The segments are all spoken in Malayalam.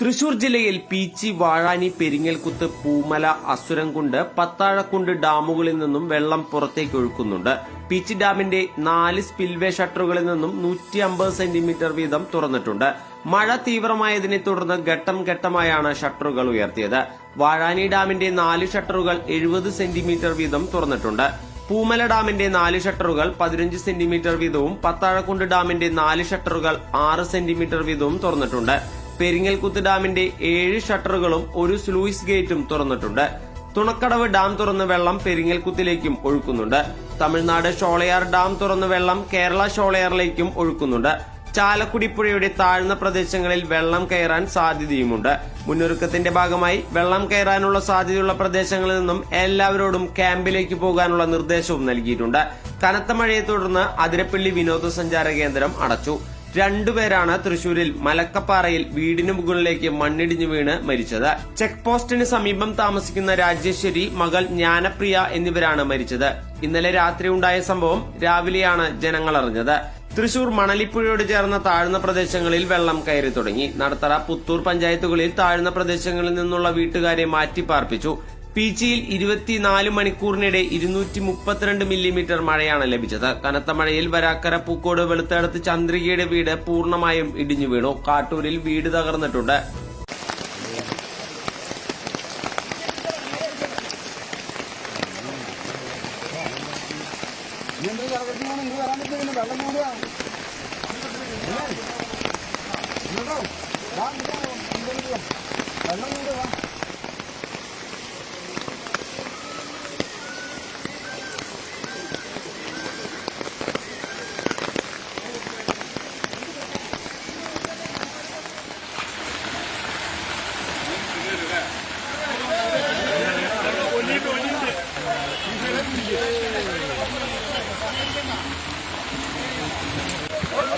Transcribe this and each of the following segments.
തൃശൂർ ജില്ലയിൽ പീച്ചി വാഴാനി പെരിങ്ങൽകുത്ത് പൂമല അസുരംകുണ്ട് പത്താഴക്കുണ്ട് ഡാമുകളിൽ നിന്നും വെള്ളം പുറത്തേക്ക് ഒഴുക്കുന്നുണ്ട്. പീച്ചി ഡാമിന്റെ നാല് സ്പിൽവേ ഷട്ടറുകളിൽ നിന്നും നൂറ്റി അമ്പത് സെന്റിമീറ്റർ വീതം തുറന്നിട്ടുണ്ട്. മഴ തീവ്രമായതിനെ തുടർന്ന് ഘട്ടം ഘട്ടമായാണ് ഷട്ടറുകൾ ഉയർത്തിയത്. വാഴാനി ഡാമിന്റെ നാല് ഷട്ടറുകൾ എഴുപത് സെന്റിമീറ്റർ വീതം തുറന്നിട്ടുണ്ട്. പൂമല ഡാമിന്റെ നാല് ഷട്ടറുകൾ പതിനഞ്ച് സെന്റിമീറ്റർ വീതവും പത്താഴക്കുണ്ട് ഡാമിന്റെ നാല് ഷട്ടറുകൾ ആറ് സെന്റിമീറ്റർ വീതവും തുറന്നിട്ടുണ്ട്. പെരിങ്ങൽകുത്ത് ഡാമിന്റെ ഏഴ് ഷട്ടറുകളും ഒരു സ്ലൂയിസ് ഗേറ്റും തുറന്നിട്ടുണ്ട്. തുണക്കടവ് ഡാം തുറന്ന് വെള്ളം പെരിങ്ങൽകുത്തിലേക്കും ഒഴുക്കുന്നുണ്ട്. തമിഴ്നാട് ഷോളയാർ ഡാം തുറന്ന് വെള്ളം കേരള ഷോളയാറിലേക്കും ഒഴുക്കുന്നുണ്ട്. ചാലക്കുടി പുഴയുടെ താഴ്ന്ന പ്രദേശങ്ങളിൽ വെള്ളം കയറാൻ സാധ്യതയുമുണ്ട്. മുന്നൊരുക്കത്തിന്റെ ഭാഗമായി വെള്ളം കയറാനുള്ള സാധ്യതയുള്ള പ്രദേശങ്ങളിൽ നിന്നും എല്ലാവരോടും ക്യാമ്പിലേക്ക് പോകാനുള്ള നിർദ്ദേശവും നൽകിയിട്ടുണ്ട്. കനത്ത മഴയെ തുടർന്ന് അതിരപ്പള്ളി വിനോദസഞ്ചാര കേന്ദ്രം അടച്ചു. രണ്ടുപേരാണ് തൃശൂരിൽ മലക്കപ്പാറയിൽ വീടിന് മുകളിലേക്ക് മണ്ണിടിഞ്ഞു വീണ് മരിച്ചത്. ചെക്ക് പോസ്റ്റിന് സമീപം താമസിക്കുന്ന രാജേശ്വരി മകൾ ജ്ഞാനപ്രിയ എന്നിവരാണ് മരിച്ചത്. ഇന്നലെ രാത്രി ഉണ്ടായ സംഭവം രാവിലെയാണ് ജനങ്ങൾ അറിഞ്ഞത്. തൃശൂർ മണലിപ്പുഴയോട് ചേർന്ന താഴ്ന്ന പ്രദേശങ്ങളിൽ വെള്ളം കയറി തുടങ്ങി. നടത്തറ പുത്തൂർ പഞ്ചായത്തുകളിൽ താഴ്ന്ന പ്രദേശങ്ങളിൽ നിന്നുള്ള വീട്ടുകാരെ മാറ്റിപ്പാർപ്പിച്ചു. പീച്ചിയിൽ ഇരുപത്തിനാല് മണിക്കൂറിനിടെ ഇരുന്നൂറ്റി മുപ്പത്തിരണ്ട് മില്ലിമീറ്റർ മഴയാണ് ലഭിച്ചത്. കനത്ത മഴയിൽ വരാക്കര പൂക്കോട് വെളുത്തടത്ത് ചന്ദ്രികയുടെ വീട് പൂർണമായും ഇടിഞ്ഞു വീണു. കാട്ടൂരിൽ വീട് തകർന്നിട്ടുണ്ട്.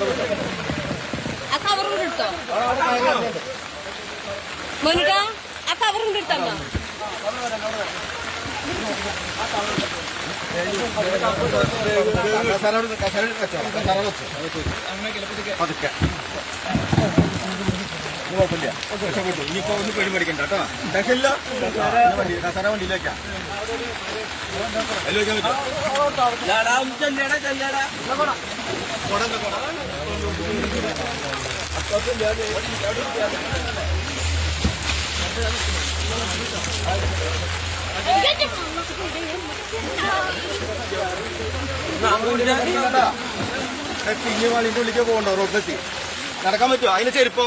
ആ കവർ കൊണ്ട് എടുത്തോ? മോനിക ആ കവർ കൊണ്ട് എടുത്തോ ഇനിയിപ്പോ ഒന്ന് പേടി പഠിക്കണ്ട കേട്ടോ. ടെൻഷനില്ല കസര വണ്ടിയിലേക്കാ. അതിൽ വെക്കാൻ പറ്റും പിഞ്ഞ് വാളിന്റെ ഉള്ളിലേക്ക് പോകണ്ടോ? റോഡിലെത്തി. നടക്കാൻ പറ്റുമോ അതിന് ചെരുപ്പോ?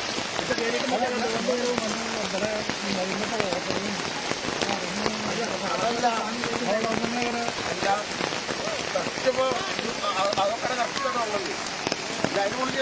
അതൊക്കെ നടത്തിയിട്ടുണ്ടോ അതിനുള്ളിൽ